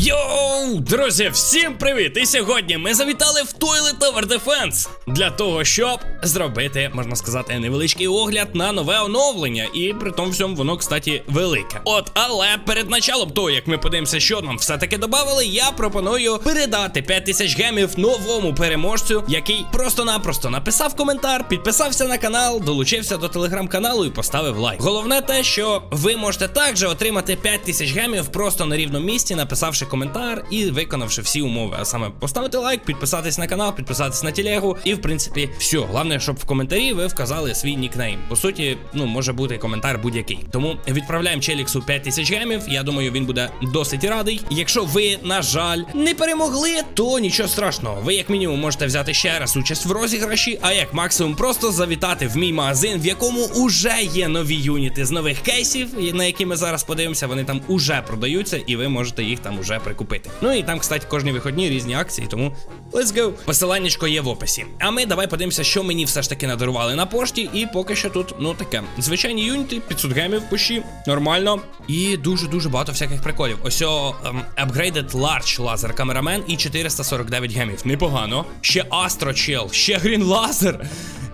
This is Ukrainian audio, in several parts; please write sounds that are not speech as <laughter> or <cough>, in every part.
Йоу, друзі, всім привіт! І сьогодні ми завітали в Toilet Tower Defense для того, щоб зробити, можна сказати, невеличкий огляд на нове оновлення. І при тому всьому воно, кстати, велике. От, але перед началом того, як ми подивимося, що нам все-таки додали, я пропоную передати 5000 гемів новому переможцю, який просто-напросто написав коментар, підписався на канал, долучився до телеграм-каналу і поставив лайк. Головне те, що ви можете також отримати 5000 гемів просто на рівному місці, написавши коментар і виконавши всі умови. А саме поставити лайк, підписатись на канал, підписатись на телегу. І в принципі, все. Головне, щоб в коментарі ви вказали свій нікнейм. По суті, ну може бути коментар будь-який. Тому відправляємо Челіксу 5000 гемів. Я думаю, він буде досить радий. Якщо ви, на жаль, не перемогли, то нічого страшного. Ви, як мінімум, можете взяти ще раз участь в розіграші, а як максимум просто завітати в мій магазин, в якому уже є нові юніти з нових кейсів, на які ми зараз подивимося. Вони там уже продаються, і ви можете їх там уже прикупити. Ну і там, кстати, кожні вихідні різні акції, тому let's go. Посиланнячко є в описі. А ми давай подивимося, що мені все ж таки надарували на пошті. І поки що тут, ну таке. Звичайні юніти, 500 гемів пущі, нормально. І дуже-дуже багато всяких приколів. Ось о, ем, Upgraded Large Laser Cameraman і 449 гемів. Непогано. Ще Astro Chill, ще Green Laser.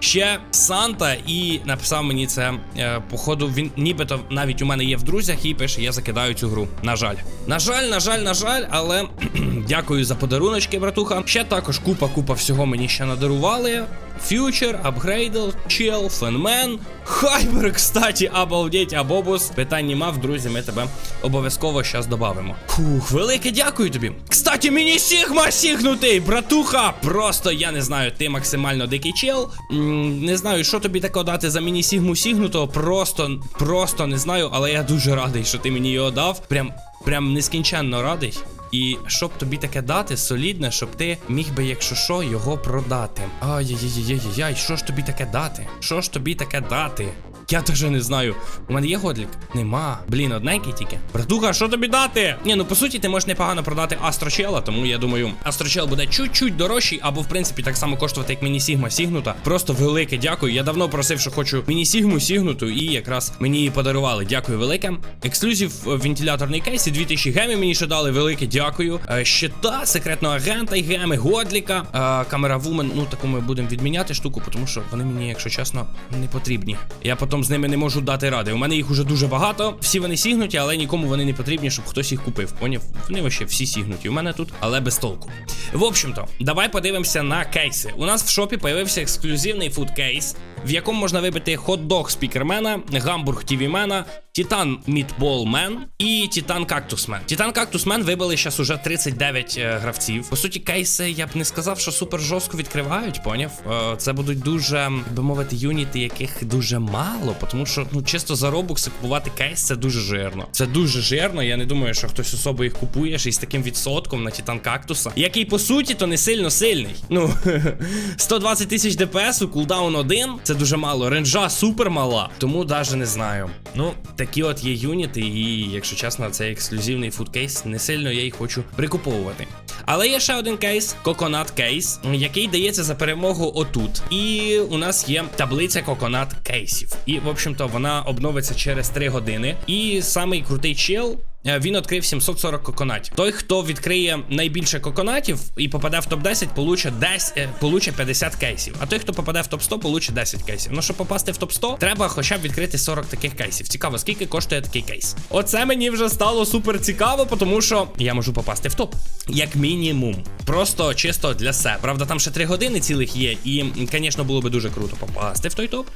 Ще Санта і написав мені це. Е, походу, він нібито навіть у мене є в друзях і пише, я закидаю цю гру. На жаль. На жаль, на жаль, на жаль, але <clears throat> дякую за подаруночки, братуха. Ще також купа-купа всього мені ще надарували. Future, Upgraded, Chill, Фенмен, Хайбер, кстати, обалдеть, Абобус. Питань нема, в друзі, ми тебе обов'язково щас додамо. Фух, велике дякую тобі. Кстати, мені Сігма сігнутий, братуха! Просто я не знаю, ти максимально дикий чел. Не знаю, що тобі такого дати за міні Сігму сігнутого. Просто, просто не знаю, але я дуже радий, що ти мені його дав. Прям, прям нескінченно радий. І щоб тобі таке дати, солідне, щоб ти міг би, якщо що, його продати. Ай-яй-яй-яй-яй, що ж тобі таке дати? Що ж тобі таке дати? Я даже не знаю. У мене є годлік? Нема. Блін, одненький тільки. Братуха, що тобі дати? Ні, ну по суті, ти можеш непогано продати Астрочела, тому я думаю, Астрочел буде чуть-чуть дорожчий, або в принципі так само коштувати, як міні Сігма сігнута. Просто велике дякую. Я давно просив, що хочу міні Сігму сігнуту, і якраз мені її подарували. Дякую велике. Ексклюзив е, вентиляторний кейс, і 2000 гемів мені ще дали. Велике дякую. Е, Щита, секретного агента і геми, годліка. Е, Камера Вумен, ну таку ми будемо відміняти штуку, тому що вони мені, якщо чесно, не потрібні. Я потім з ними не можу дати ради. У мене їх уже дуже багато. Всі вони сігнуті, але нікому вони не потрібні, щоб хтось їх купив. Поняв? Вони вообще всі сігнуті. У мене тут, але без толку. В общем-то, давай подивимося на кейси. У нас в шопі появився ексклюзивний фудкейс, в якому можна вибити хот-дог спікермена, гамбург тівімена, Титан Мітболмен і Титан Кактусмен. Титан Кактусмен вибили зараз уже 39 е, гравців. По суті, кейси я б не сказав, що супер жорстко відкривають, поняв? Е, це будуть дуже, би мовити, юніти, яких дуже мало, тому що ну чисто за купувати кейс це дуже жирно. Це дуже жирно. Я не думаю, що хтось особо їх купує ще з таким відсотком на Титан Кактуса, який по суті то не сильно сильний. Ну <laughs> 120 тисяч ДПС, у кулдаун один. Це дуже мало. Ренджа супер мала, тому навіть не знаю. Ну, такі от є юніти, і якщо чесно, цей ексклюзивний фудкейс не сильно я їх хочу прикуповувати. Але є ще один кейс, коконат кейс, який дається за перемогу отут. І у нас є таблиця коконат кейсів. І, в общем-то, вона обновиться через 3 години. І самий крутий чел. Е, Він відкрив 740 коконатів. Той, хто відкриє найбільше коконатів і попаде в топ-10, получить 10, е, получить 50 кейсів. А той, хто попаде в топ-100, получить 10 кейсів. Ну, щоб попасти в топ-100, треба хоча б відкрити 40 таких кейсів. Цікаво, скільки коштує такий кейс. Оце мені вже стало супер цікаво, тому що я можу попасти в топ. Як мінімум. Просто чисто для себе. Правда, там ще 3 години цілих є, і, звісно, було би дуже круто попасти в той топ.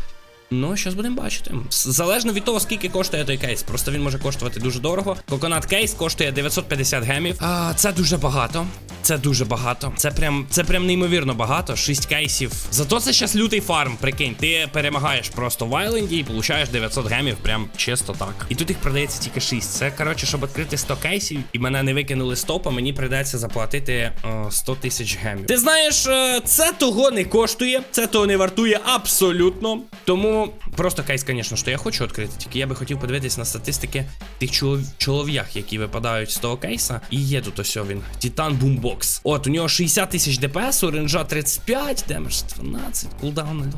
Ну, щось будемо бачити. Залежно від того, скільки коштує той кейс. Просто він може коштувати дуже дорого. Коконат кейс коштує 950 гемів. А, це дуже багато. Це дуже багато. Це прям це прям неймовірно багато. 6 кейсів. Зато це щас лютий фарм. Прикинь, ти перемагаєш просто в Айленді і получаєш 900 гемів, прям чисто так. І тут їх продається тільки 6. Це коротше, щоб відкрити 100 кейсів, і мене не викинули з топа, мені прийдеться заплатити о, 100 тисяч гемів. Ти знаєш, е, це того не коштує, це того не вартує абсолютно. Тому просто кейс, звісно, що я хочу відкрити. Тільки я би хотів подивитись на статистики тих чолов... чолов'ях, які випадають з того кейса. І є тут ось він. Титан Бумбокс. Фокс. От, у нього 60 тисяч ДПС, у ренджа 35, демедж 12, кулдаун.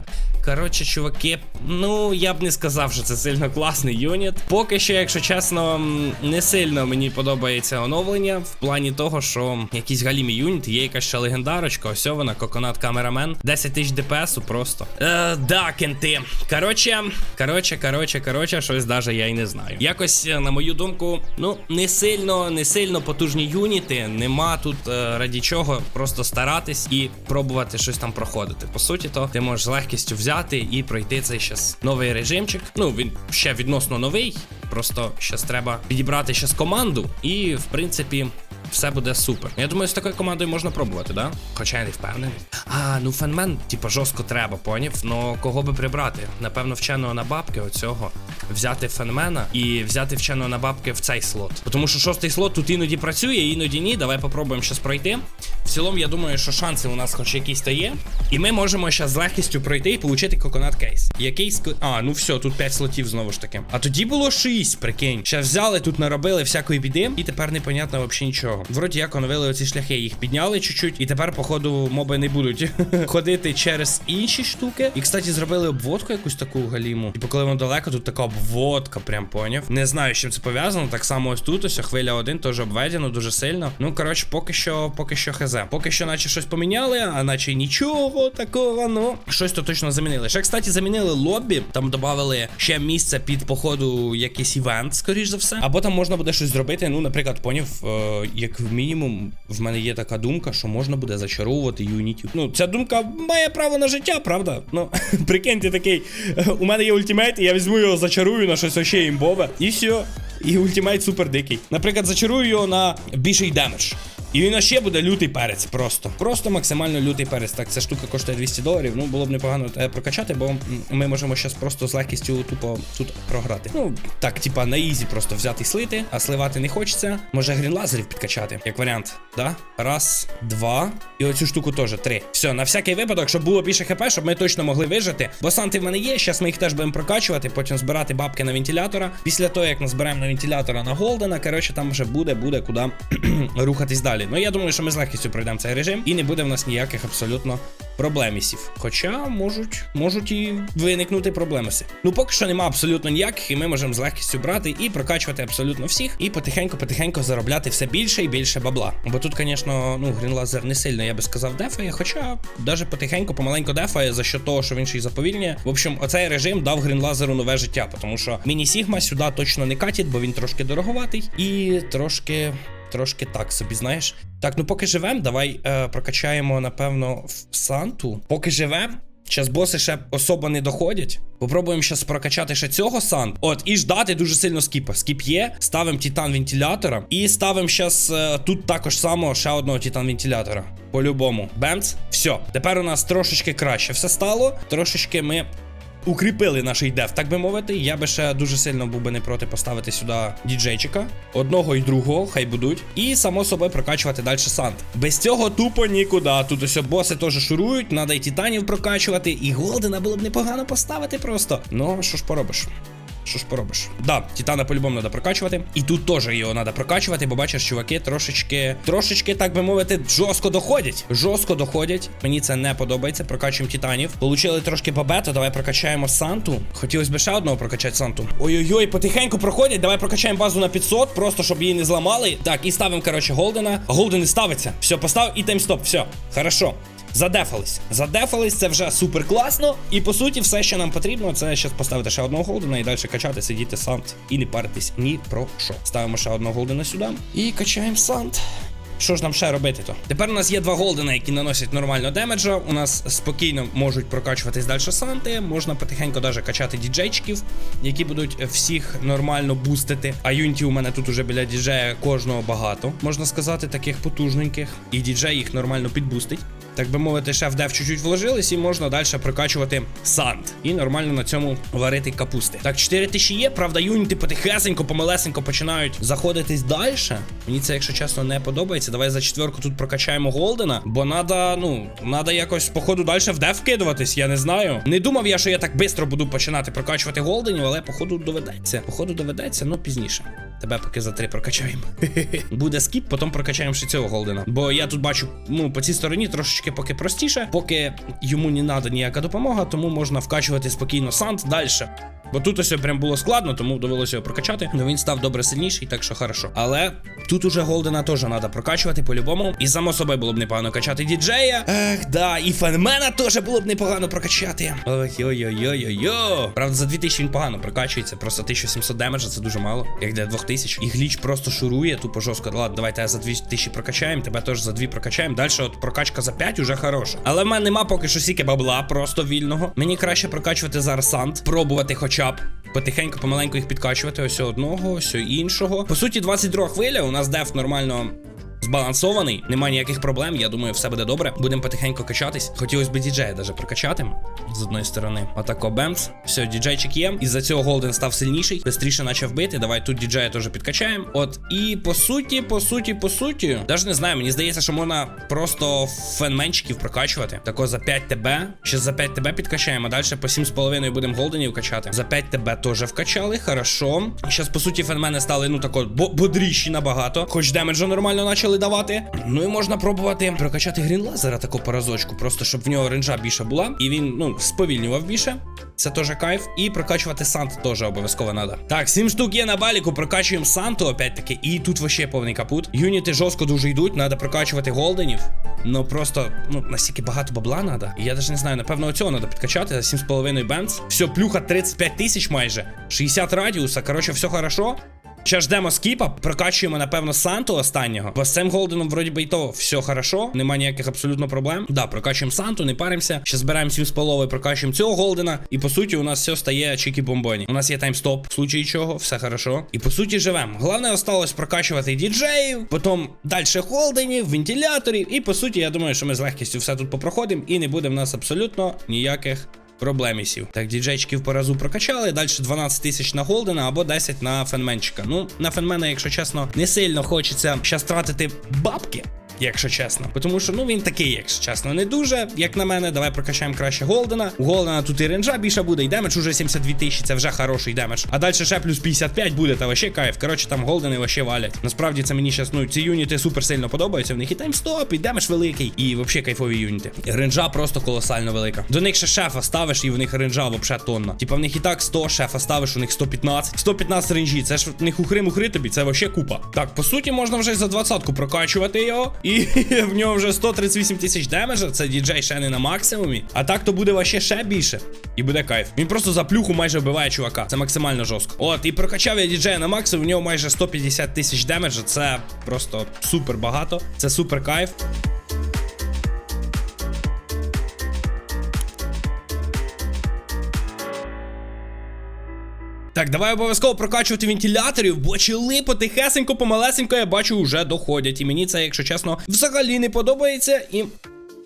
Коротше, чуваки, ну я б не сказав, що це сильно класний юніт. Поки що, якщо чесно, не сильно мені подобається оновлення в плані того, що якісь галімі юніти, є якась ще легендарочка, ось вона, коконат камерамен. 10 тисяч ДПСу просто. Е, да, кенти. Коротше, коротше, коротше, коротше, щось даже я й не знаю. Якось, е, на мою думку, ну, не сильно, не сильно потужні юніти. Нема тут е, раді чого просто старатись і пробувати щось там проходити. По суті, то ти можеш з легкістю взяти і пройти цей щас новий режимчик. Ну, він ще відносно новий. Просто щас треба підібрати щас команду, і в принципі. Все буде супер. Я думаю, з такою командою можна пробувати, да? Хоча я не впевнений. А, ну фенмен, типа, жорстко треба, поняв? Ну кого би прибрати? Напевно, вченого на бабки оцього. Взяти фенмена і взяти вченого на бабки в цей слот. Тому що шостий слот тут іноді працює, іноді ні. Давай попробуємо щас пройти. В цілому, я думаю, що шанси у нас хоч якісь то є. І ми можемо зараз з легкістю пройти і отримати коконат кейс. Який ск... А, ну все, тут 5 слотів знову ж таки. А тоді було 6, прикинь. Ще взяли, тут наробили всякої біди, і тепер непонятно взагалі нічого. Вроді як оновили оці шляхи, їх підняли чуть-чуть, і тепер, походу, моби не будуть <laughs> ходити через інші штуки. І, кстати, зробили обводку якусь таку галіму. Типу, коли воно далеко, тут така обводка, прям поняв. Не знаю, з чим це пов'язано. Так само ось тут, ось хвиля 1 теж обведено дуже сильно. Ну, коротше, поки що, поки що хз. Поки що, наче щось поміняли, а наче нічого такого. Ну, щось то точно замінили. Ще, кстати, замінили лобі. Там додали ще місце під походу якийсь івент, скоріш за все. Або там можна буде щось зробити. Ну, наприклад, поняв, е, як в мінімум, в мене є така думка, що можна буде зачаровувати юнітів. Ну, ця думка має право на життя, правда? Ну, <laughs> прикинь, ти такий. У мене є ультимейт, і я візьму його, зачарую на щось ще імбове. І все. І ультимейт супер дикий. Наприклад, зачарую його на більший демедж. І він ще буде лютий перець просто. Просто максимально лютий перець. Так, ця штука коштує 200 доларів. Ну, було б непогано е, прокачати, бо ми можемо зараз просто з легкістю тупо тут програти. Ну, так, типа на ізі просто взяти і слити, а сливати не хочеться. Може грін лазерів підкачати, як варіант. Да? Раз, два. І оцю штуку теж три. Все, на всякий випадок, щоб було більше хп, щоб ми точно могли вижити. Бо санти в мене є. Зараз ми їх теж будемо прокачувати, потім збирати бабки на вентилятора. Після того, як назберемо на вентилятора на Голдена, коротше, там вже буде, буде куди <clears throat> рухатись далі. Ну я думаю, що ми з легкістю пройдемо цей режим, і не буде в нас ніяких абсолютно проблемісів. Хоча можуть, можуть і виникнути проблемиси. Ну поки що нема абсолютно ніяких, і ми можемо з легкістю брати і прокачувати абсолютно всіх, і потихеньку-потихеньку заробляти все більше і більше бабла. Бо тут, звісно, ну грінлазер не сильно, я би сказав, дефає, хоча навіть потихеньку, помаленьку дефає за що того, що він ще й заповільнює. В общем, оцей режим дав грінлазеру нове життя, тому що міні Сігма сюди точно не катить, бо він трошки дороговатий і трошки. Трошки так собі, знаєш. Так, ну поки живем, давай е, прокачаємо, напевно, в Санту. Поки живем. Зараз боси ще особо не доходять. Попробуємо зараз прокачати ще цього сан. От, і ждати дуже сильно скіпа. Скіп є. Ставимо титан вентилятора. І ставимо зараз е, тут також само ще одного титан вентилятора. По-любому. Бемц. Все. Тепер у нас трошечки краще все стало. Трошечки ми укріпили наш деф, так би мовити. Я би ще дуже сильно був би не проти поставити сюди діджейчика. Одного і другого, хай будуть. І само собою прокачувати далі сант. Без цього тупо нікуди. Тут ось боси теж шурують, треба і титанів прокачувати, і голдена було б непогано поставити просто. Ну, що ж поробиш? Що ж поробиш? Да, Титана по-любому треба прокачувати. І тут теж його треба прокачувати, бо бачиш, чуваки трошечки, трошечки, так би мовити, жорстко доходять. Жорстко доходять. Мені це не подобається. Прокачуємо титанів. Получили трошки бабету, давай прокачаємо Санту. Хотілося б ще одного прокачати Санту. Ой-ой-ой, потихеньку проходять. Давай прокачаємо базу на 500, просто щоб її не зламали. Так, і ставимо, коротше, Голдена. Голден не ставиться. Все, постав і таймстоп. Все, хорошо. Задефались. Задефались, це вже супер класно. І по суті, все, що нам потрібно, це зараз поставити ще одного голдена і далі качати, сидіти сант і не паритись ні про що. Ставимо ще одного голдена сюди і качаємо сант. Що ж нам ще робити то? Тепер у нас є два голдена, які наносять нормально демеджа. У нас спокійно можуть прокачуватись далі санти. Можна потихеньку даже качати діджейчиків, які будуть всіх нормально бустити. А юнітів у мене тут уже біля діджея кожного багато, можна сказати, таких потужненьких. І діджей їх нормально підбустить. Так би мовити, ще в дев чуть-чуть вложились, і можна далі прокачувати сант. І нормально на цьому варити капусти. Так, 4 тисячі є, правда, юніти потихесенько, помалесенько починають заходитись далі. Мені це, якщо чесно, не подобається. Давай за четверку тут прокачаємо Голдена, бо надо, ну, надо якось, походу, далі в дев вкидуватись, я не знаю. Не думав я, що я так швидко буду починати прокачувати Голденів, але походу доведеться. Походу доведеться, ну пізніше. Тебе поки за три прокачаємо. <laughs> Буде скіп, потім прокачаємо ще цього голдена. Бо я тут бачу, ну, по цій стороні трошечки поки простіше, поки йому не треба ніяка допомога, тому можна вкачувати спокійно санд далі. Бо тут ось прям було складно, тому довелося його прокачати. Ну він став добре сильніший, так що хорошо. Але тут уже голдена теж треба прокачувати по-любому. І само собою було б непогано качати діджея. Ех, да, і фенмена теж було б непогано прокачати. Ой-ой-ой-ой-ой. Правда, за 2000 він погано прокачується. Просто 1700 демеджа це дуже мало. Як для 2000. І гліч просто шурує, тупо жорстко. Ладно, давайте за 2000 прокачаємо, тебе теж за 2 прокачаємо. Далі от прокачка за 5 уже хороша. Але в мене нема поки що сіки бабла, просто вільного. Мені краще прокачувати зараз сант, пробувати хоча б. Потихеньку, помаленьку їх підкачувати ось одного, ось іншого. По суті, 22 хвиля. У нас деф нормально збалансований, немає ніяких проблем. Я думаю, все буде добре. Будемо потихеньку качатись. Хотілося б діджея даже прокачати з одної сторони. Отако бемс. Все, діджейчик є. Із-за цього Голден став сильніший, бистріше почав бити. Давай тут діджея теж підкачаємо. От і по суті, по суті, по суті, навіть не знаю. Мені здається, що можна просто фенменчиків прокачувати. Тако за 5 ТБ. Ще за 5 ТБ підкачаємо. а Далі по 7,5 будемо голденів качати. За 5 ТБ теж вкачали. Хорошо. Зараз, по суті, фенмени стали, ну тако, бо бодріші набагато. Хоч демеджа нормально почали давати. Ну і можна пробувати прокачати грін лазера таку по разочку, просто щоб в нього ренджа більше була. І він, ну, сповільнював більше. Це теж кайф. І прокачувати Сант теж обов'язково треба. Так, 7 штук є на баліку, прокачуємо Санту, опять-таки. І тут вообще повний капут. Юніти жорстко дуже йдуть, треба прокачувати голденів. Ну просто, ну, настільки багато бабла треба. І я навіть не знаю, напевно, оцього треба підкачати за 7,5 бенц. Все, плюха 35 тисяч майже. 60 радіуса. Коротше, все хорошо. Ще ждемо скіпа, прокачуємо, напевно, Санту останнього. Бо з цим голденом, вроді би, і то все хорошо. Нема ніяких абсолютно проблем. Да, прокачуємо Санту, не паримося. Ще збираємо 7 з половою, прокачуємо цього голдена. І по суті, у нас все стає чікі бомбоні. У нас є таймстоп, в случаї чого, все хорошо. І по суті, живемо. Головне осталось прокачувати діджеїв, потім далі голденів, вентиляторів. І по суті, я думаю, що ми з легкістю все тут попроходимо, і не буде в нас абсолютно ніяких проблемісів. Так, діджейчиків по разу прокачали. Далі 12 тисяч на голдена або 10 на фенменчика. Ну, на фенмена, якщо чесно, не сильно хочеться зараз тратити бабки. Якщо чесно, тому що ну він такий, якщо чесно, не дуже. Як на мене, давай прокачаємо краще Голдена. У Голдена тут і ренджа більше буде, і демедж уже 72 тисячі, це вже хороший демедж. А далі ще плюс 55 буде, та вообще кайф. Коротше, там голдени вообще валять. Насправді це мені зараз, ну, ці юніти супер сильно подобаються. В них і таймстоп, і демедж великий, і вообще кайфові юніти. Ренджа просто колосально велика. До них ще шефа ставиш, і в них ренджа вообще тонна. Типа в них і так 100 шефа ставиш, у них 115. 115 ренджі. Це ж в них ухри-мухри тобі, це вообще купа. Так, по суті, можна вже за 20-ку прокачувати його. І <laughs> в нього вже 138 тисяч демеджа. Це діджей ще не на максимумі. А так то буде вообще ще більше. І буде кайф. Він просто за плюху майже вбиває чувака. Це максимально жорстко. От, і прокачав я діджея на максимум, в нього майже 150 тисяч демеджа. Це просто супер багато. Це супер кайф. Так, давай обов'язково прокачувати вентиляторів, бо чили потихесенько, помалесенько, я бачу, вже доходять. І мені це, якщо чесно, взагалі не подобається. І.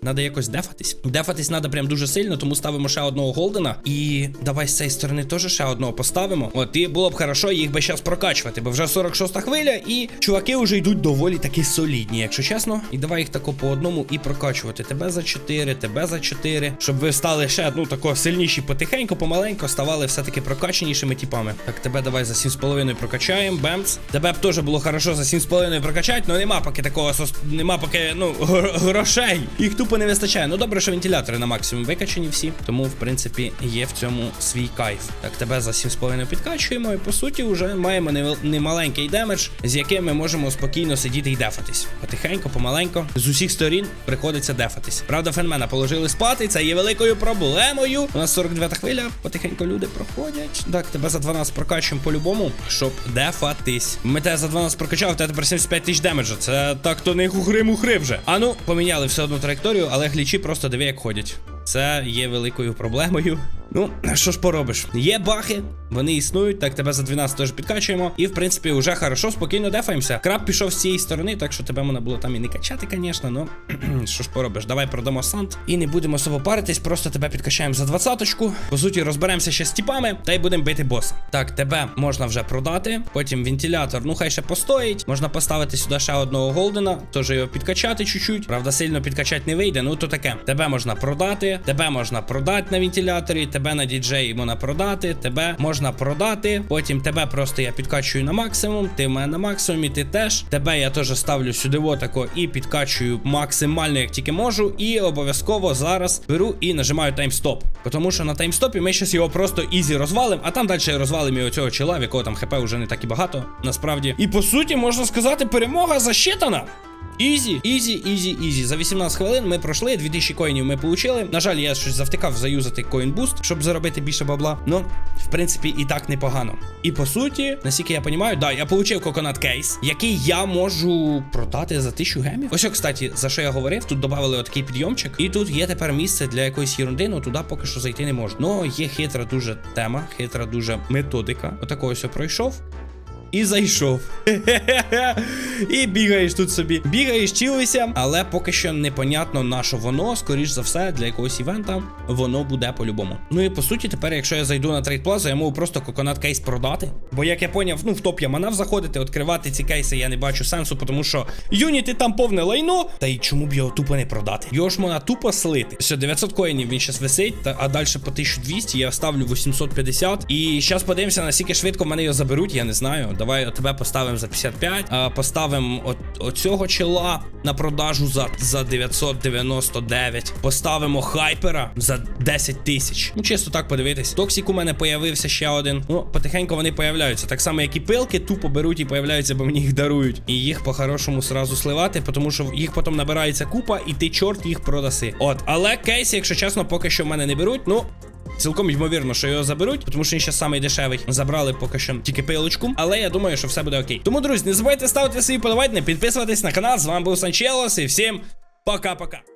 Надо якось дефатись. Дефатись треба прям дуже сильно, тому ставимо ще одного голдена. І давай з цієї сторони теж ще одного поставимо. От, і було б хорошо їх би зараз прокачувати, бо вже 46-та хвиля, і чуваки вже йдуть доволі таки солідні, якщо чесно. І давай їх тако по одному і прокачувати. Тебе за 4, тебе за 4. Щоб ви стали ще ну тако сильніші потихеньку, помаленьку, ставали все-таки прокаченішими типами. Так, тебе давай за 7,5 прокачаємо. Бемц. Тебе б теж було хорошо за 7,5 прокачати, але нема поки такого нема поки, ну, <laughs> грошей. Їх тупо не вистачає. Ну добре, що вентилятори на максимум викачані всі. Тому, в принципі, є в цьому свій кайф. Так, тебе за 7,5 підкачуємо, і по суті, вже маємо немаленький демедж, з яким ми можемо спокійно сидіти і дефатись. Потихеньку, помаленько. З усіх сторін приходиться дефатись. Правда, фенмена положили спати. Це є великою проблемою. У нас 49 хвиля. Потихеньку люди проходять. Так, тебе за 12 прокачуємо по-любому, щоб дефатись. Ми тебе за 12 прокачали, в тебе тепер 75 тисяч демеджа. Це так то не хухри-мухри вже. А ну, поміняли все одну траєкторію, але глічі просто диви, як ходять. Це є великою проблемою. Ну, що ж поробиш? Є бахи, вони існують. Так, тебе за 12 теж підкачуємо. І в принципі, вже хорошо, спокійно дефаємося. Краб пішов з цієї сторони, так що тебе можна було там і не качати, звісно. Ну <clears throat> що ж поробиш? Давай продамо сант. І не будемо особо паритись, просто тебе підкачаємо за двадцяточку. По суті, розберемося ще з тіпами, та й будемо бити боса. Так, тебе можна вже продати. Потім вентилятор, ну хай ще постоїть. Можна поставити сюди ще одного голдена, теж його підкачати чуть-чуть. Правда, сильно підкачати не вийде. Ну то таке. Тебе можна продати, тебе можна продати на вентиляторі, тебе на діджеї можна продати, тебе можна. Можна продати. Потім тебе просто я підкачую на максимум, ти в мене на максимумі, ти теж. Тебе я теж ставлю сюди отако і підкачую максимально, як тільки можу. І обов'язково зараз беру і нажимаю таймстоп. Тому що на таймстопі ми щас його просто ізі розвалим, а там далі розвалимо і оцього чола, в якого там хп вже не так і багато, насправді. І по суті, можна сказати, перемога засчитана. Ізі, ізі, ізі, ізі. За 18 хвилин ми пройшли, 2000 коїнів ми получили. На жаль, я щось завтикав заюзати коін-буст, щоб заробити більше бабла. Ну, в принципі, і так непогано. І по суті, наскільки я розумію, да, я получив коконат кейс, який я можу продати за 1000 гемів. Ось, кстати, за що я говорив, тут додали отакий підйомчик, і тут є тепер місце для якоїсь єрунди, ну туди поки що зайти не можу. Ну, є хитра дуже тема, хитра дуже методика. Отакого все пройшов. І зайшов. І бігаєш тут собі. Бігаєш, чилися, але поки що непонятно на що воно, скоріш за все, для якогось івента воно буде по-любому. Ну і по суті, тепер, якщо я зайду на трейд плазу, я можу просто коконат кейс продати. Бо як я поняв, ну в топ я манав заходити, відкривати ці кейси я не бачу сенсу, тому що юніти там повне лайно. Та й чому б його тупо не продати? Його ж можна тупо слити. Все, 900 коїнів він зараз висить, та, а далі по 1200 я ставлю 850. І зараз подивимося, наскільки швидко мене його заберуть, я не знаю. Давай тебе поставимо за 55, а поставимо от, оцього чола на продажу за, за 999. Поставимо хайпера за 10 тисяч. Ну, чисто так подивитись. Токсік у мене появився ще один. Ну, потихеньку вони появляються. Так само, як і пилки, тупо беруть і появляються, бо мені їх дарують. І їх по-хорошому сразу сливати, тому що їх потім набирається купа, і ти чорт їх продаси. От, але кейси, якщо чесно, поки що в мене не беруть. Ну. Цілком ймовірно, що його заберуть, тому що він ще самий дешевий. Забрали поки що тільки пилочку. Але я думаю, що все буде окей. Тому, друзі, не забувайте ставити свої подавайте, підписуватись на канал. З вами був Санчелос і всім пока-пока.